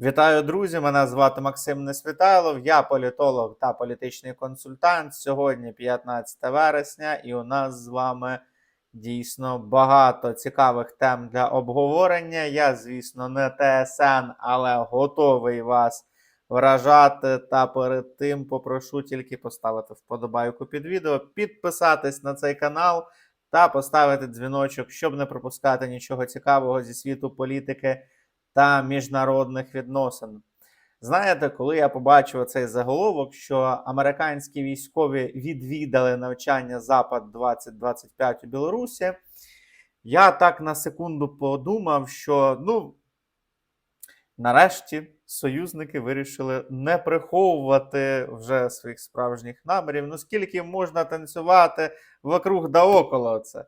Вітаю, друзі! Мене звати Максим Несвітайлов, я політолог та політичний консультант. Сьогодні 15 вересня, і у нас з вами дійсно багато цікавих тем для обговорення. Я, звісно, не ТСН, але готовий вас вражати. Та перед тим попрошу тільки поставити вподобайку під відео, підписатись на цей канал та поставити дзвіночок, щоб не пропускати нічого цікавого зі світу політики та міжнародних відносин. Знаєте, коли я побачив цей заголовок, що американські військові відвідали навчання Запад 2025 у Білорусі, я так на секунду подумав, що ну, нарешті союзники вирішили не приховувати вже своїх справжніх намірів. Ну скільки можна танцювати вокруг да около це?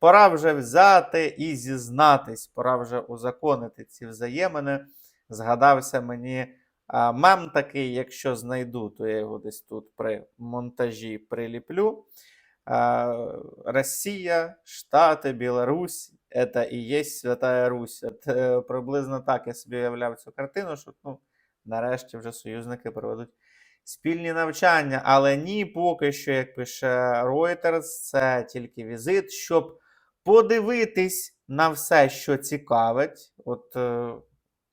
Пора вже взяти і зізнатись, пора вже узаконити ці взаємини. Згадався мені а, мем такий, якщо знайду, то я його десь тут при монтажі приліплю. А, Росія, Штати, Білорусь це і є Святая Русь. От, е, приблизно так я собі уявляв цю картину, що ну, нарешті вже союзники проведуть спільні навчання. Але ні, поки що, як пише Reuters, це тільки візит, щоб подивитись на все, що цікавить. От е,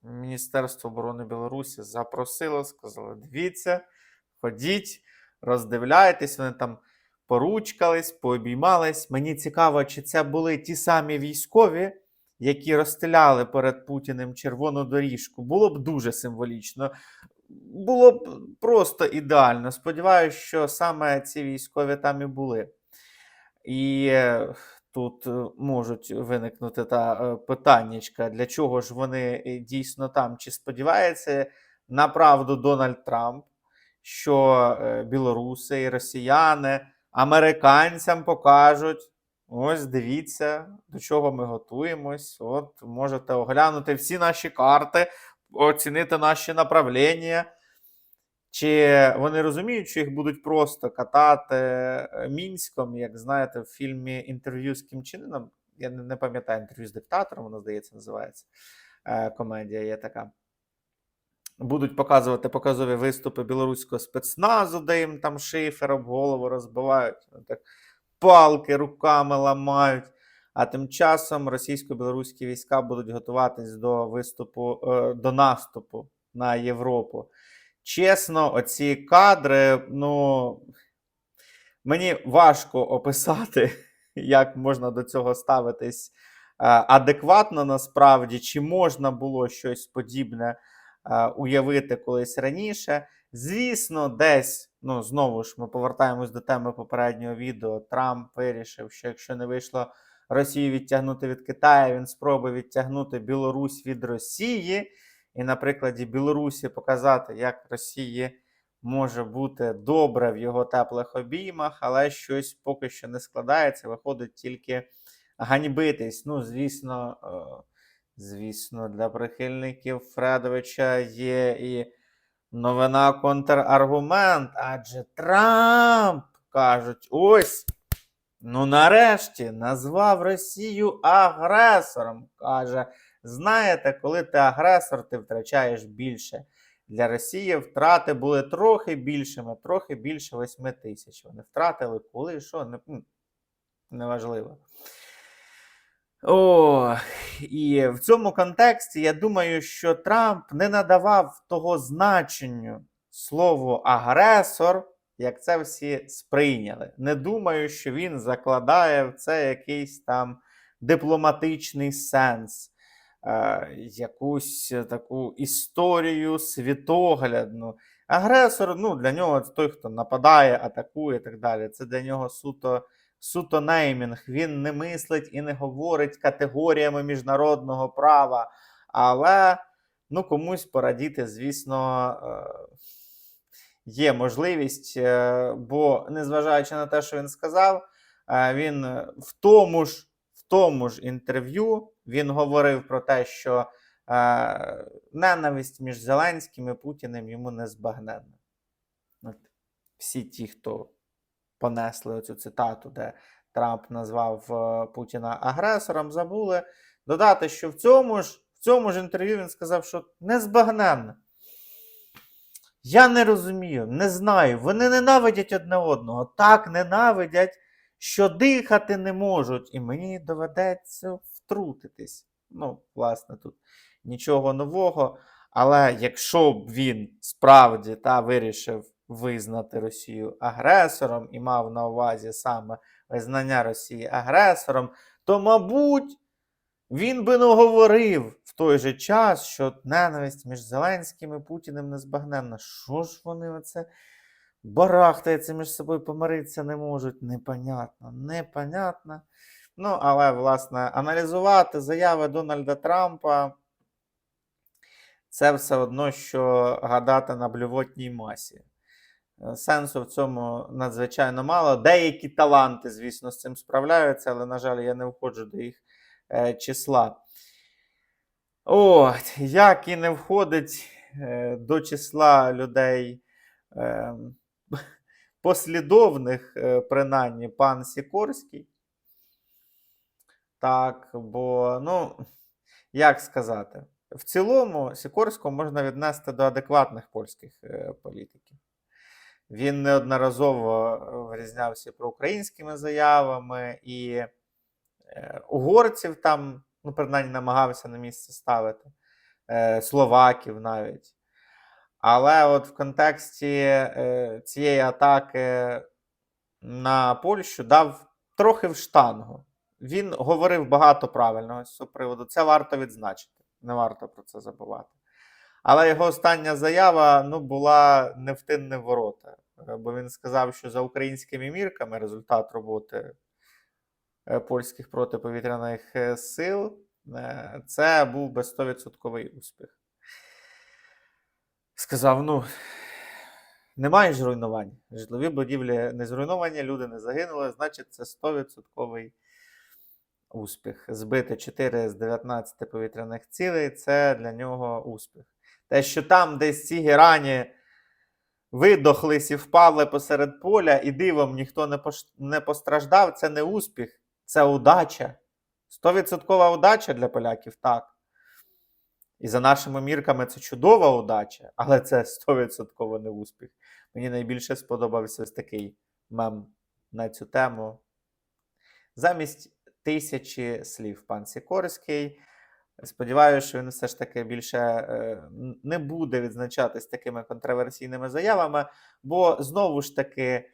Міністерство оборони Білорусі запросило, сказали: дивіться, ходіть, роздивляйтесь, вони там поручкались, пообіймались. Мені цікаво, чи це були ті самі військові, які розстріляли перед Путіним червону доріжку. Було б дуже символічно. Було б просто ідеально. Сподіваюся, що саме ці військові там і були. І е, тут е, можуть виникнути та е, питаннячка, для чого ж вони е, дійсно там? Чи сподівається на правду Дональд Трамп, що білоруси і росіяни американцям покажуть? Ось дивіться, до чого ми готуємось. От можете оглянути всі наші карти, оцінити наші направлення. Чи вони розуміють, що їх будуть просто катати е, мінськом, як знаєте, в фільмі інтерв'ю з Кім Чен Я не, пам'ятаю інтерв'ю з диктатором, воно здається, називається. Е, комедія є така. Будуть показувати показові виступи білоруського спецназу, де їм там шифер об голову розбивають, так палки руками ламають. А тим часом російсько-білоруські війська будуть готуватись до виступу, е, до наступу на Європу. Чесно, оці кадри, ну мені важко описати, як можна до цього ставитись е, адекватно насправді, чи можна було щось подібне е, уявити колись раніше. Звісно, десь, ну знову ж ми повертаємось до теми попереднього відео. Трамп вирішив, що якщо не вийшло Росію відтягнути від Китаю, він спробує відтягнути Білорусь від Росії і на прикладі Білорусі показати, як Росії може бути добре в його теплих обіймах, але щось поки що не складається. Виходить тільки ганьбитись. Ну, звісно, е, звісно, для прихильників Фредовича є і новина контраргумент, адже Трамп кажуть, ось. Ну, нарешті назвав Росію агресором. Каже, знаєте, коли ти агресор, ти втрачаєш більше. Для Росії втрати були трохи більшими, трохи більше 8 тисяч. Вони втратили коли, що, не, неважливо. О, і в цьому контексті я думаю, що Трамп не надавав того значенню слову агресор, як це всі сприйняли. Не думаю, що він закладає в це якийсь там дипломатичний сенс, якусь таку історію світоглядну. Агресор, ну, для нього це той, хто нападає, атакує і так далі. Це для нього суто, суто неймінг. Він не мислить і не говорить категоріями міжнародного права. Але ну, комусь порадіти, звісно. Е, є можливість, е, бо незважаючи на те, що він сказав, е, він в тому ж в тому ж інтерв'ю він говорив про те, що е, ненависть між Зеленським і Путіним йому не збагненна. От Всі ті, хто понесли оцю цитату, де Трамп назвав е, Путіна агресором, забули додати, що в цьому ж в цьому ж інтерв'ю він сказав, що незбагненно. Я не розумію, не знаю. Вони ненавидять одне одного. Так ненавидять, що дихати не можуть. І мені доведеться втрутитись. Ну, власне, тут нічого нового. Але якщо б він справді та вирішив визнати Росію агресором і мав на увазі саме визнання Росії агресором, то, мабуть, він би не говорив в той же час, що ненависть між Зеленським і Путіним незбагненна. Що ж вони оце барахтаються між собою, помиритися не можуть? Непонятно, непонятно. Ну, але, власне, аналізувати заяви Дональда Трампа це все одно, що гадати на блювотній масі. Е, Сенсу в цьому надзвичайно мало. Деякі таланти, звісно, з цим справляються, але, на жаль, я не входжу до їх е, числа. От, як і не входить е, до числа людей е, послідовних, е, принаймні, пан Сікорський. Так, бо, ну, як сказати, в цілому Сікорського можна віднести до адекватних польських е, політиків. Він неодноразово е, вирізнявся проукраїнськими заявами, і е, угорців там, ну, принаймні, намагався на місце ставити, словаків навіть. Але от в контексті цієї атаки на Польщу дав трохи в штангу. Він говорив багато правильного з цього приводу. Це варто відзначити. Не варто про це забувати. Але його остання заява ну, була не в тин, ворота. Е, Бо він сказав, що за українськими мірками результат роботи е, польських протиповітряних е, сил це був би 100% успіх. Сказав: ну, немає ж руйнувань. Житлові будівлі не зруйновані, люди не загинули, значить, це 100% успіх. Збити 4 з 19 повітряних цілей це для нього успіх. Те, що там десь ці герані видохлись і впали посеред поля, і дивом ніхто не, не постраждав, це не успіх, це удача. 100% удача для поляків, так. І за нашими мірками це чудова удача, але це 100% не успіх. Мені найбільше сподобався ось такий мем на цю тему. Замість тисячі слів пан Сікорський. Сподіваюся, що він все ж таки більше е, не буде відзначатись такими контроверсійними заявами, бо знову ж таки,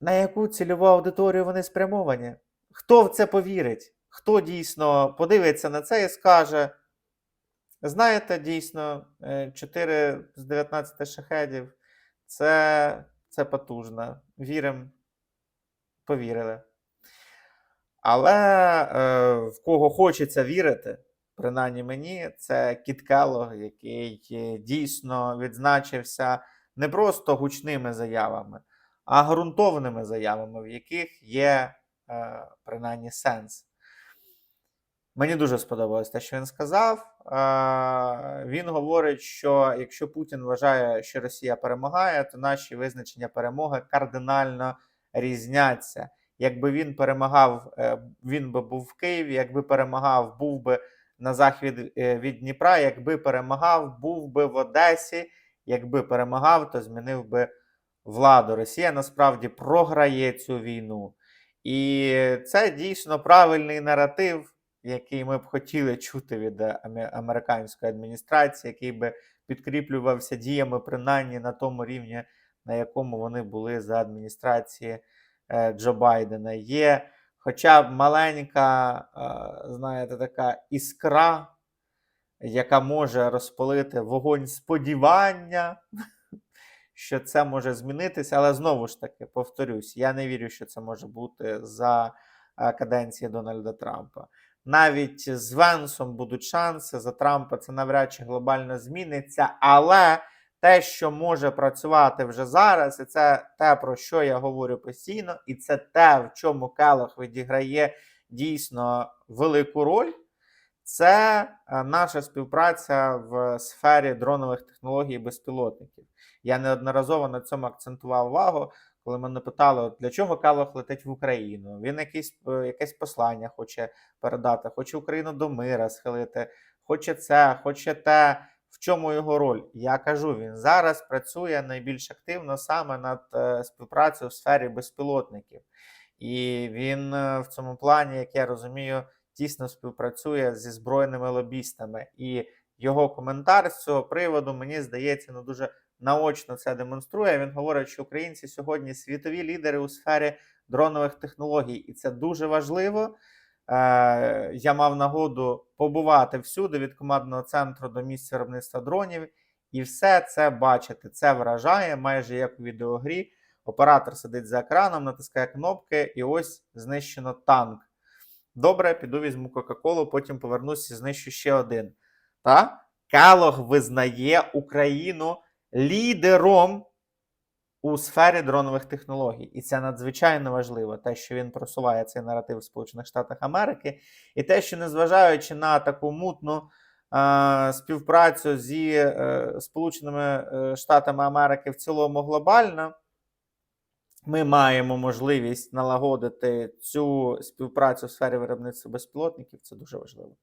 на яку цільову аудиторію вони спрямовані? Хто в це повірить? Хто дійсно подивиться на це і скаже: знаєте, дійсно, 4 з 19 шахедів це, це потужно. Віримо, повірили. Але е, в кого хочеться вірити, принаймні мені, це Кіт Келлог, який е, дійсно відзначився не просто гучними заявами, а ґрунтовними заявами, в яких є е, принаймні сенс. Мені дуже сподобалось те, що він сказав. Е, Він говорить, що якщо Путін вважає, що Росія перемагає, то наші визначення перемоги кардинально різняться. Якби він перемагав, е, він би був в Києві, якби перемагав, був би на захід е, від Дніпра, якби перемагав, був би в Одесі, якби перемагав, то змінив би владу. Росія насправді програє цю війну. І це дійсно правильний наратив, який ми б хотіли чути від американської адміністрації, який би підкріплювався діями, принаймні на тому рівні, на якому вони були за адміністрації Джо Байдена. Є хоча б маленька, е, знаєте, така іскра, яка може розпалити вогонь сподівання, що це може змінитися, але знову ж таки, повторюсь, я не вірю, що це може бути за е, каденції Дональда Трампа. Навіть з Венсом будуть шанси за Трампа, це навряд чи глобально зміниться, але те, що може працювати вже зараз, і це те, про що я говорю постійно, і це те, в чому Келох відіграє дійсно велику роль. Це е, наша співпраця в сфері дронових технологій і безпілотників. Я неодноразово на цьому акцентував увагу, коли мене питали, для чого Келох летить в Україну. Він якісь, е, якесь послання хоче передати, хоче Україну до мира схилити хоче це, хоче те. Чому його роль? Я кажу, він зараз працює найбільш активно саме над е, співпрацею в сфері безпілотників. І він е, в цьому плані, як я розумію, тісно співпрацює зі збройними лобістами. І його коментар з цього приводу, мені здається, ну дуже наочно це демонструє. Він говорить, що українці сьогодні світові лідери у сфері дронових технологій, і це дуже важливо. Е, я мав нагоду побувати всюди від командного центру до місця виробництва дронів, і все це бачити. Це вражає майже як у відеогрі. Оператор сидить за екраном, натискає кнопки, і ось знищено танк. Добре, піду візьму Кока-Колу, потім повернуся і знищу ще один. Та? Келог визнає Україну лідером у сфері дронових технологій. І це надзвичайно важливо, те, що він просуває цей наратив в Сполучених Штатах Америки, і те, що незважаючи на таку мутну е, співпрацю зі е, Сполученими е, Штатами Америки в цілому глобально, ми маємо можливість налагодити цю співпрацю в сфері виробництва безпілотників. Це дуже важливо.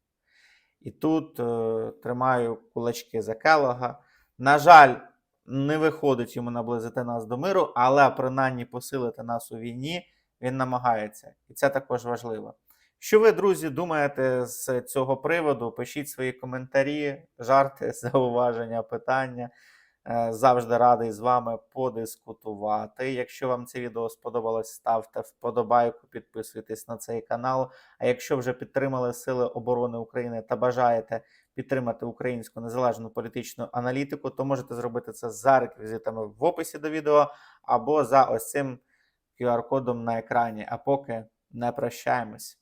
І тут е, тримаю кулачки за Келога. На жаль, не виходить йому наблизити нас до миру, але принаймні посилити нас у війні він намагається. І це також важливо. Що ви, друзі, думаєте з цього приводу? Пишіть свої коментарі, жарти, зауваження, питання. Е, Завжди радий з вами подискутувати. Якщо вам це відео сподобалось, ставте вподобайку, підписуйтесь на цей канал. А якщо вже підтримали Сили оборони України та бажаєте підтримати українську незалежну політичну аналітику, то можете зробити це за реквізитами в описі до відео або за ось цим QR-кодом на екрані. А поки не прощаємось.